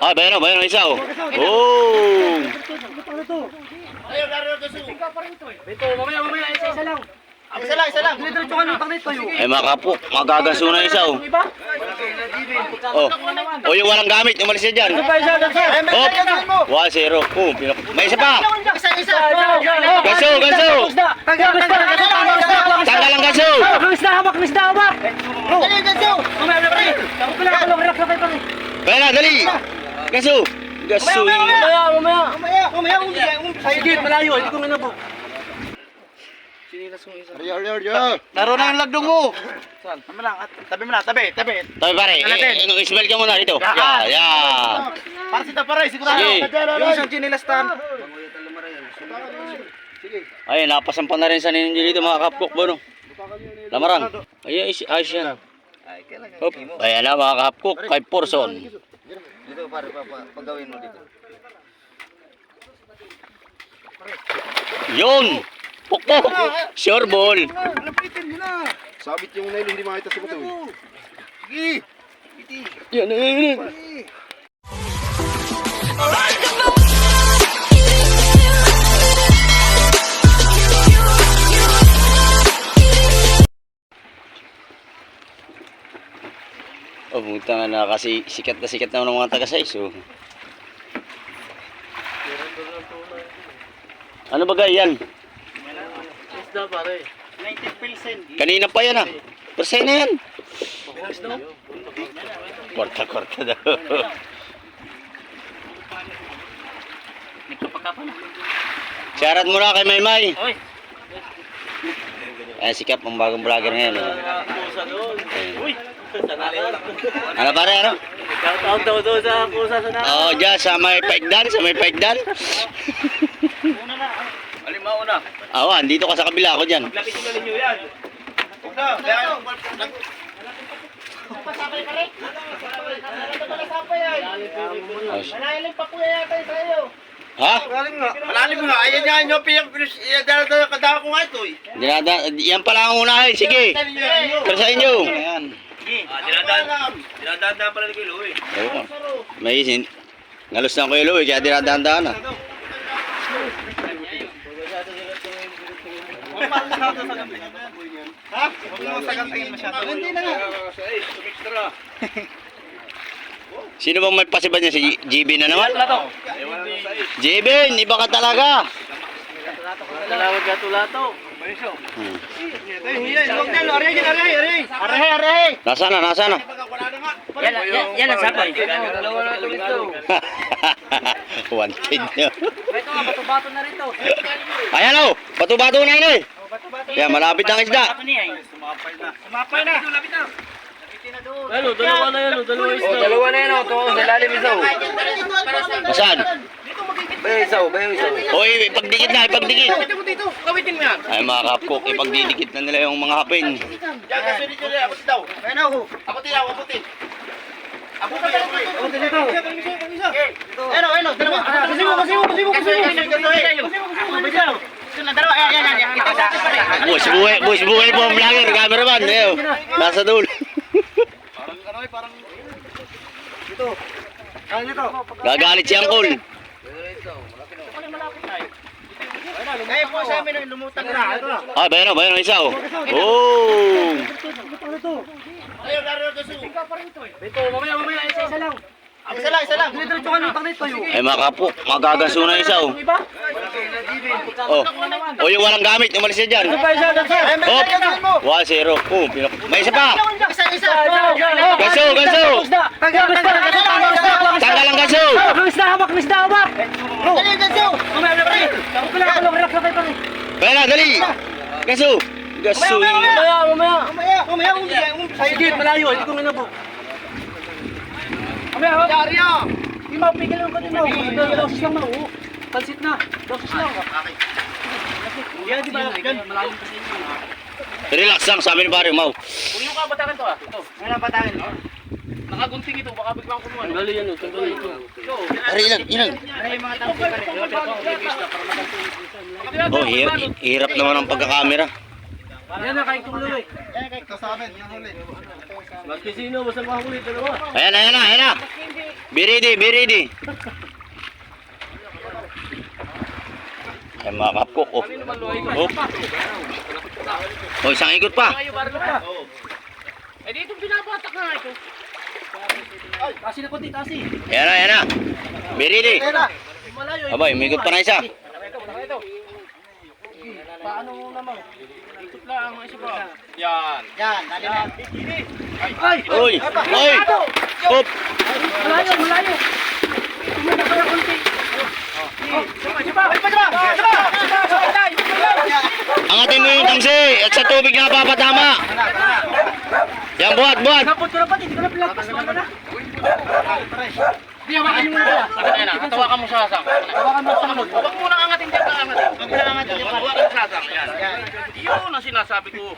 Ah, bayan o, bayan o, isa o. Oh! Ito, mamaya, mamaya, isa-isa lang. Isa lang, isa lang. Diretso ka lutang nito yun. Ay mga kapok, magaganso na isa o. Iba? Oh. O yung walang gamit, umalis na dyan. Pa isa, ganso. Hop! 1-0. Oh, pinak- may isa pa! Isa, isa. Ganso, ganso! Tanggal, ang ganso! Luis na hawak, Luis na hawak. Dali, ganso. Mamaya, mamaya. Lang, ako lang, relax lang kayo pare. Bayan na, dali! Ganso! Ganso yung... Mamaya, mamaya. Mamaya, mamaya, mamaya. Sige, malayo, hindi ko minabok. Arya, arya, arya. Laro na yung lagdong mo. Saan? Tabi lang, tabi mo na, tabi, tabi. Tabi pare, eh, eh, smell ka muna dito. Yeah, yeah. Para si Tapare, sigurado. Sige. Yung isang chinilastan. Ay, napasampan na rin sa ninyo dito mga kapok bono. Lamarang. Ay, ayos, ayos yan. Hop. Ayan na mga kapok, kay Porson. Dito, pare, pa, pa, pagawin mo dito. Yun! Pukpok! Sure ball. Lapitin nyo na. Sabit yung nail, hindi makita sa buto. Sige. Yan, yan, yan. Oh, puta nga na kasi sikat na sikat naman ng mga taga-size. Oh. Ano ba yan? Isda pare. 90%. Kanina pa yan ah. Persay na yan. Kwarta-kwarta daw. Shoutout muna kay Maymay. Oy. Ay, sikap ang bagong vlogger ngayon. Oh. Uy. Ano pare, ano? Shoutout daw doon sa pusa sa nasa. Oo, oh, dyan sa may paigdan, sa may paigdan. Alin mauna? Oo, andito ka sa kabila ako dyan. Lapit ko ninyo yan. Huwag na, kaya Malalim pa kuya yata yung sa'yo. Ha? Malalim nga. Malalim nga. Ayan nga nyo, pinag pinag kadala ko nga ito eh. Yan pala ang unahin. Sige. Pero sa inyo. Ayan. Ah, dinadaan. Dinadaan pala ni Kuya Louie. Oo. May isin. Ngalos na ko yung luwi, kaya dinadaan-daan na. Ha? Huwag mo sagantingin masyado. Hindi na nga. Sino bang may pasiba niya? Si GB na naman? GB, iba ka talaga. Dalawag ka tulato. Hmm. Nasaan na, nasaan na? Yan, yan, yan ang sabay. Wanted niya. Ito nga, bato-bato na rito. Ayan o, bato-bato na yun eh. Yan, malapit ang isda. Sumapay na. Lapit na. Ano, dalawa na yan, oh, dalawa isda. Oh, dalawa na yan, oh. Ito, sa ilalim isaw. Saan? Bayo isaw, bayo isaw. Oy, ipagdikit na, ipagdikit. dito, gawitin mo yan. Ay mga kapkok, ipagdidikit na nila yung mga hapin. Yan, kasi dito abot daw. Ako. Abutin ako, abutin. Abutin ako. Abutin dito. Ayun, ayun, dalawa. Kasi mo, kasi mo, kasi mo, kasi mo. Kasi mo, kasi mo. Ito na, dalawa. Ito, ito, ito, ito. Bus buhay, bus buhay po ang vlogger, cameraman. Ayo, nasa dulo. Parang ano eh, parang... Dito. Dito? Gagalit si Angkol. Eh, po sa amin, lumutang na. Ito na. Ah, bayan o, bayan o, isa o. Oh! Ayun, laro ko su. Ito, mamaya, mamaya, isa-isa lang. Isa lang, isa lang. Diretso ka lutang nito. Ay mga kapok, magaganso na isa o. Iba? Oh. O yung walang gamit, umalis na dyan. Hop! 1-0. Oh, pinak- may isa pa. Isa, isa. Ganso, ganso. Tanggal, tanggal, Tanggal ang ganso. Luis na hawak, Luis na hawak. Dali. Mamaya, mamaya. Lang, lang, lang pare. Kaya na, dali. Ganso. Ganso. Mamaya, mamaya. Mamaya, mamaya, umaya, umaya. Sige, malayo, hindi ko minabok. Mamaya, hawak. Arya. Hindi mapigil lang ko din mo. Dosis lang mo. Pansit na. Dosis lang. Yan, di ba? Yan, malalim kasi yun. Relax lang, sabi ni pare, mau. Kung yung kabatakan to ah. Ito. Ano pa tayo? Nakagunting ito, baka biglang kumuha. Tanggali yan, oh, tanggali ito. Pare, ilang, ilang. Ano yung mga pa rin? Oh, hirap, naman ang pagkakamera. Yan na, kain kumulo eh. Ito sa amin, nahuli. Maski sino, basta mahuli, dalawa. Ayan na, ayan na, ayan na. Be ready, be ready. Ay mga kapkok. Oh. Oh. oh, isang ikot pa. Eh, dito binabatak na ito. Kasi na konti, kasi. Ayan na, ayan na. Be ready. Malayo. Abay, umikot pa na isa. Paano naman? Lang ang isa ba? Yan, dali na. Ay! Uy, uy. Hop. Malayo, malayo! Konti. Ay! Angatin mo yung tangsi at sa tubig na papatama. Yan, buhat, buhat. Napot ko na pati, hindi ko na pinagpas mo na. Di, hawakan pala. Ayan na, tawakan mo sa sasang. Hawakan mo sa kanod. Huwag muna angatin dyan, angatin. Huwag muna angatin dyan. Huwag mo sasang. Yan. Yun ang sinasabi ko.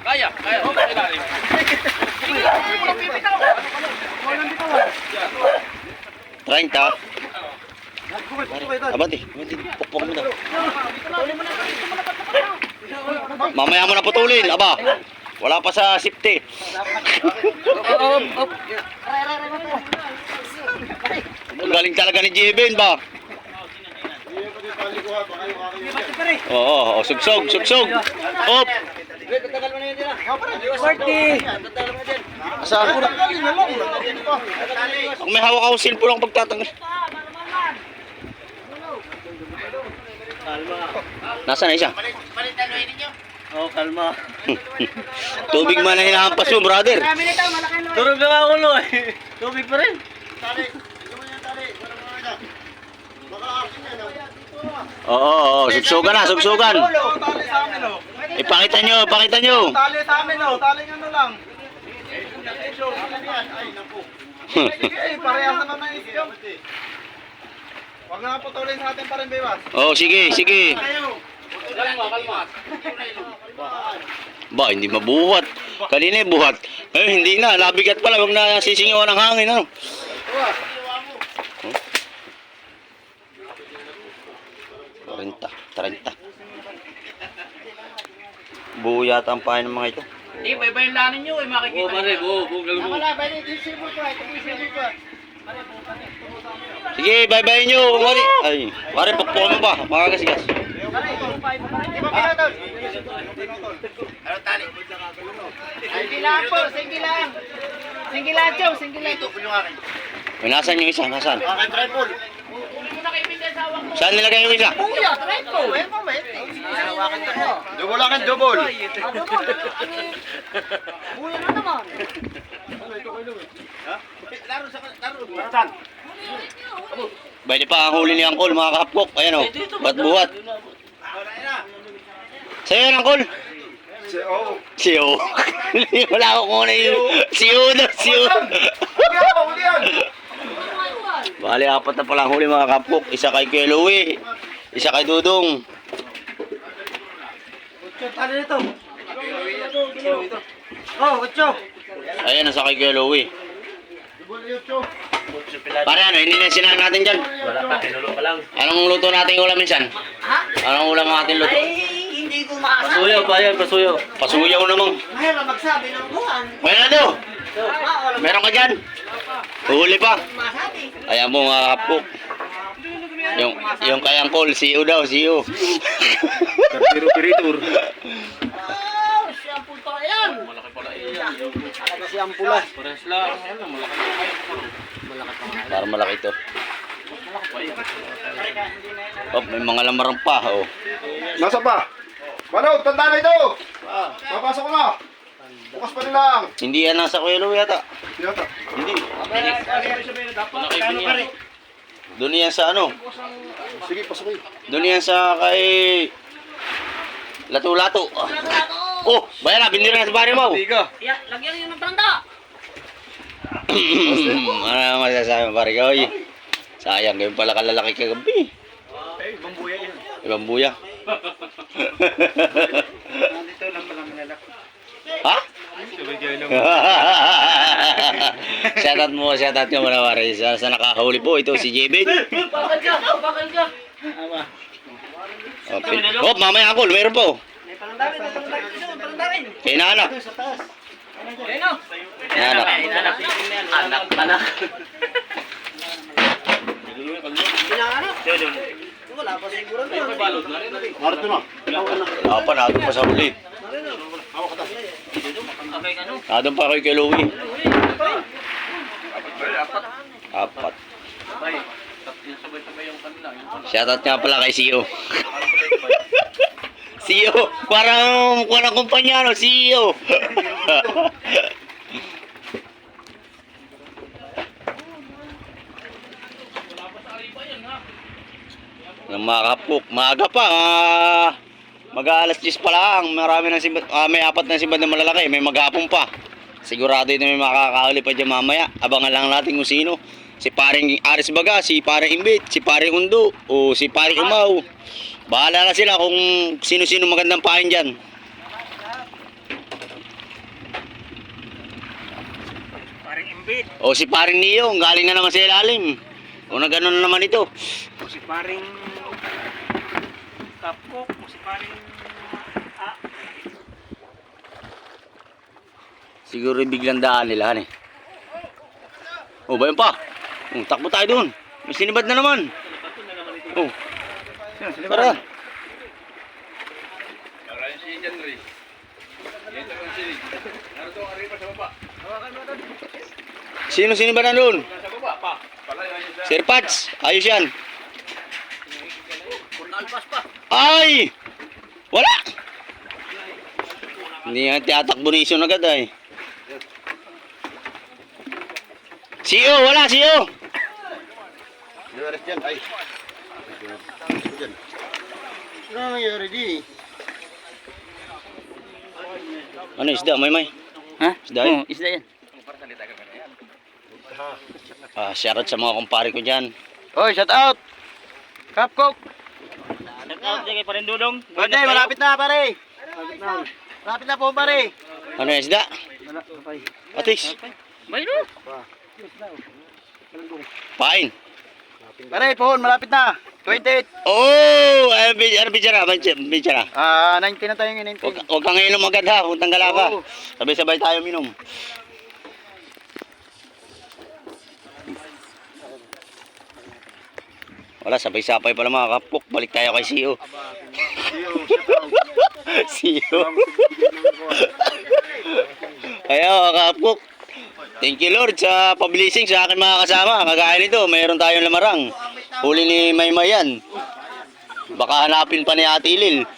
Kaya, kaya. Mo ilalim. Sige, mo pipitaw. Walang bitawan. 30. Abante, abante. Pukpok mo daw. Mamaya mo na putulin, aba. Wala pa sa safety. Ang galing talaga ni Jeben ba? Oo, oh, sugsog, sugsog. Op. Party! Saan? Kung may hawak ako cellphone lang pagtatanggal. Nasaan na isa? Oh, kalma. Tubig man na hinahampas mo, brother. Durog na nga ulo eh. Tubig pa rin. Oo, oo, oo, sugsugan na, sugsugan. Tali sa amin, oh. Ipakita nyo, ipakita nyo. Tali sa amin, oh. Tali ano lang. Eh, parehas naman isyo. Huwag na putulin sa atin pa rin, Bewas. Oo, sige, sige. Kalma, kalma. Ba, hindi mabuhat. Kanina yung buhat. Eh, hindi na. Labigat pala. Huwag na sisingawan ng hangin. Ano? Trenta, trenta. Buo yata ang pahay ng mga ito. Hindi, baybayin lanin nyo, eh. Makikita Oh, pare, oh, bugal mo. Sige, bye-bye nyo. Mali. Ay, pare, pukpukan mo ba? Makakasigas. Ano tali? Sige lang po, sige lang. Sige lang, Joe, sige lang. Ito po yung akin. May nasan yung isa? Nasan? Akin, tripod. Saan nilagay yung isa? Eh. Double akin, double. Kuya na naman. Laro sa laro. Saan? Pwede pa ang huli ni Angkol, mga kapkok. Ayan o, ba't buhat? Sa'yo yan, Angkol. Oo. Siyo. Wala ako kung ano yung siyo na, siyo. Huli yan! Bali, apat na pala ang huli mga kapkok. Isa kay Kuya Louie, isa kay Dudong. Ano nito? Oh, ocho. Ayan, nasa kay Kuya Louie. Pare, ano, hindi na sinahan natin dyan. Wala pa, kinulo ka lang. Anong luto natin ulam minsan? Ha? Anong ulam natin luto? Ay, hindi ko makasabi. Pasuyo pa yan, pasuyo. Pasuyaw namang. Mahirap magsabi ng buwan. May na daw. Ah, Meron ka dyan? Huli pa. Ayan mo mga kapkok. Yung, yung kay Angkol, siyo daw, siyo. Pero pa yan. Siyang pula. Pares lang. Malaki. Para malaki ito. Oh, may mga lamarang pa, oh. Nasa pa? Manod, tanda na ito! Papasok ko na! Bukas pa nilang! Hindi yan nasa Kuya Louie yata. Yata. Hindi. Doon yan sa ano? Sige, pasok kayo. Doon yan sa kay... Lato-lato. Oh, bayan na, binira na sa bari mo. Tiga. Ya, lagyan niyo ng tanda. ano naman masasabi mo, pare? Oy, sayang, ngayon pala kalalaki kagabi. Ibang buya yan. Ibang buya. Nandito lang pala manalak. ha? Shoutout mo, shoutout nyo mga pare. Sa, sa nakahuli po, ito si Jebin. Bakal ka, bakal ka. Oh, pin- oh, mamaya ako, meron po. May panandali, may panandali. Kay nanak. Ayun o. Nanak. Anak, anak. Wala pa siguro. Marito na. Ako pa, nandun pa sa huli. Nandun pa kayo kay Louie. Apat. Shoutout nga pala kay CEO. CEO, parang parang kumpanya no, CEO. Ng mga kapuk, maaga pa. Ah, mag-aalas 10 pa lang. Marami ng simba, ah, may apat na simba na malalaki, may maghapon pa. Sigurado ito may makakauli pa dyan mamaya. Abangan lang natin kung sino. Si paring Aris Baga, si paring Imbit, si paring Undo, o si paring Umaw. Bahala na sila kung sino-sino magandang pain dyan. Parang imbit. O si paring Niyong, galing na naman sa ilalim. O na gano'n na naman ito. O si paring si Siguro biglang daan nila, ano eh. Oh, bayan pa. Oh, takbo tayo doon. May sinibad na naman. Oh. Tara. Sino sinibad na doon? Sir Pats, ayos yan. Ay! Wala! Hindi nga tiyatakbo ni Ison agad ay. CEO, wala CEO. Nangyari dyan, ay. Dyan. Ano nangyari di? Ano isda, may may? Ha? Isda yun? Oo, isda yan. Ah, shoutout sa mga kumpare ko dyan. Hoy, shout out! Kapkok! Shout out dyan kay parin dudong. Pwede, malapit na pare! Malapit na po pare! Ano yung isda? Atis. Mayroon! Pain. Pare, pohon, malapit na! 28! Oh! Ano bi- ano? Bitsara. Ah, 19 na tayo ngayon, 19. Huwag kang inom agad ha. Huwag tanggalaka. ka. Sabay-sabay tayo minom. Wala, sabay-sabay pala mga kapok. Balik tayo kay CEO. CEO. Kaya mga kapok. Thank you Lord sa pablising sa akin mga kasama. Kagaya nito, mayroon tayong lamarang. Huli ni Maymay yan. Baka hanapin pa ni Ate Ilil.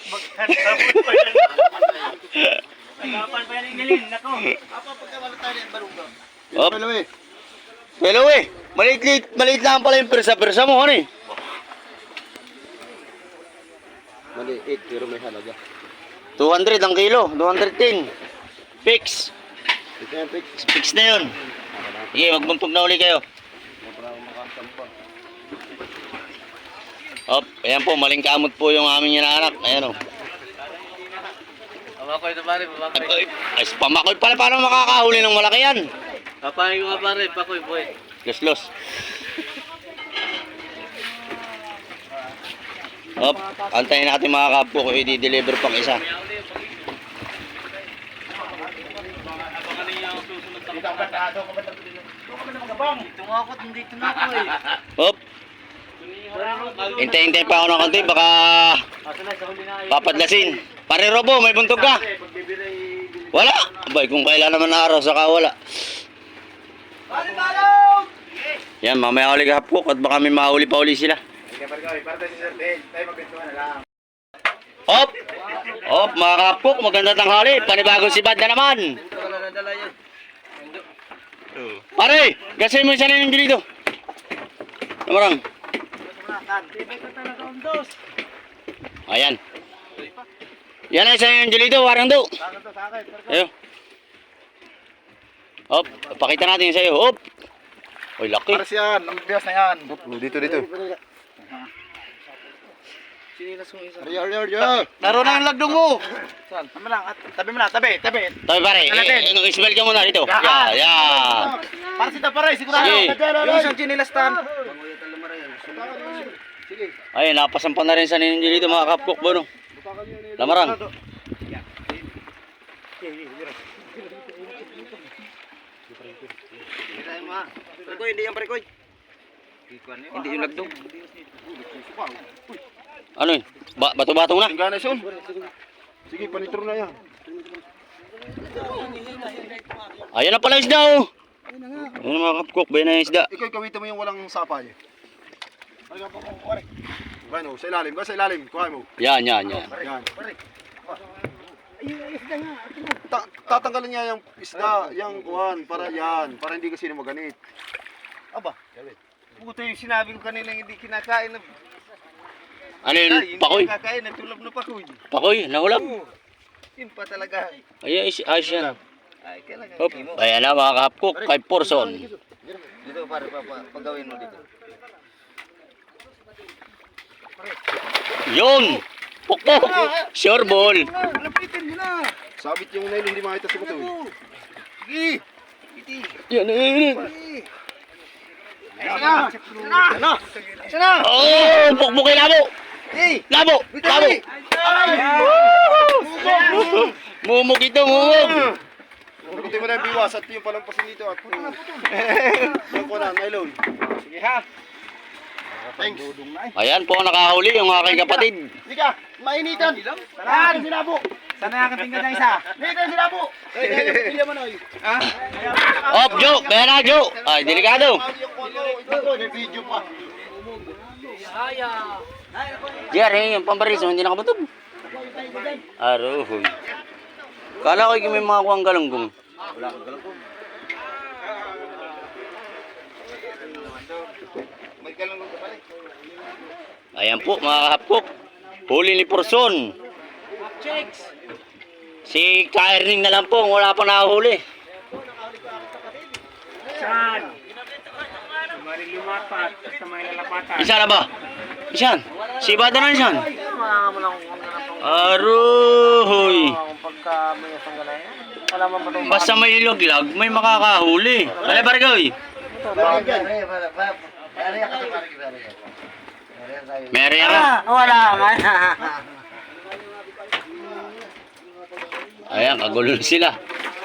Kapan pa yan ang galin, nako. Op. Hello eh. Maliit, maliit lang pala yung persa-persa mo, ano eh. Maliit, pero may halaga. 200 ang kilo, 210. Fix. Ito yan, Pix. Fix na yun. Sige, magbuntog na uli kayo. Op, ayan po, maling kamot po yung aming inaanak. Ayan o. Papakoy na pare, papakoy. Ay, pamakoy pala, paano makakahuli ng malaki yan? Papakoy ko nga pare, pakoy boy. Los, los. Op, antayin natin mga kapo kung i-deliver pang isa. Tumakot, hindi tumakoy. Op. Hintay-hintay pa ako ng konti, baka papadlasin. Pare Robo, may buntog ka? Wala. Abay, kung kailan naman na araw, saka wala. Yan, mamaya ulit hapok at baka may mahuli pa uli sila. Op! Op, mga kapok, maganda tanghali. Panibagong sibad na naman. Pare, gasayin mo yung sarili ng dito. Namarang. Ayan. Yan ay sa yung dito, warang do. Ayo. Hop, pakita natin sa'yo. Hop. Oy, laki. Pares yan, ang bigas na yan. Dito, dito. Sinilas mo isa. Aryo, aryo, aryo! Ah. Naroon na yung lagdong mo! Saan? Tama lang, at tabi mo na, tabi, tabi. Tabi pare, eh, eh smell ka muna dito. Yeah, yeah. Para si Tapare, sigurado. Yung isang chinilas tan. Sige. Ay, napasampan na rin sa ninyo dito mga kapkok ba no? Lamarang. Prekoy, hindi yan prekoy. Hindi yung lagdong. Ano yun? Ba bato-batong na? Tingga na son. Sige, panitro na yan. Ayan na pala yung isda oh. Ayan mga kapkok, bayan na yung isda. Ikaw, kawita mo yung walang sapay. Ay, po, pare. Bueno, sa ilalim, ba sa ilalim, kuha mo. Yan, yan, yan. Yan. Ta tatanggalin niya yung isda, yung kuhan, para yan, para hindi kasi na maganit. Aba. Puto yung sinabi ko kanina hindi kinakain na. Ano yun? Ay, hindi Pakoy? kinakain, nagtulog na pakoy. Pakoy, nahulap. Yun pa talaga. Ayan, is- ayos yan. Ay, kailangan. Hop. Ayan na mga kapkok, 5 portion. Dito pare, pa, pa, pagawin mo dito. Yun! Pukpok! Sure ball! Lapitin mo na. Sabit yung nail, hindi makita sa buto. eh. Sige. Iti. Yan, yan, yan. Sana. Sana. Oh! Pukpukin labo! Hey. Labo! Labo! Mumug ito, mumug! Pagkutin mo na yung biwas at yung palampasin dito at yung kuhan, nylon. Sige ha. Thanks. Ayan po ang nakahuli yung aking kapatid. Lika, mainitan. Sana, sinabo. Sana nakatingga na isa. Mainitan sinabo. Eh, kaya pila mo na eh. Ha? Op, Jo! Kaya na, Jo! Ay, delikado! Yung may video pa. Jerry, yung pambariso, hindi nakabutog. Arohoy. Kala ko yung may mga kuwang galunggong. May kalungan ka pala. Ayan po, mga hapkok. Huli ni Porson. Si Kairning na lang po, wala pa nakahuli. Saan? Isa na ba? Isan? Si Bada na isan? Itong Basta may ilog-lag, may makakahuli. Kala bargoy. Meri ka. Wala man. Ayan, kagulo na sila.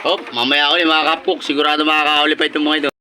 Hop, mamaya ulit mga kapok. Sigurado makakahuli pa itong mga ito.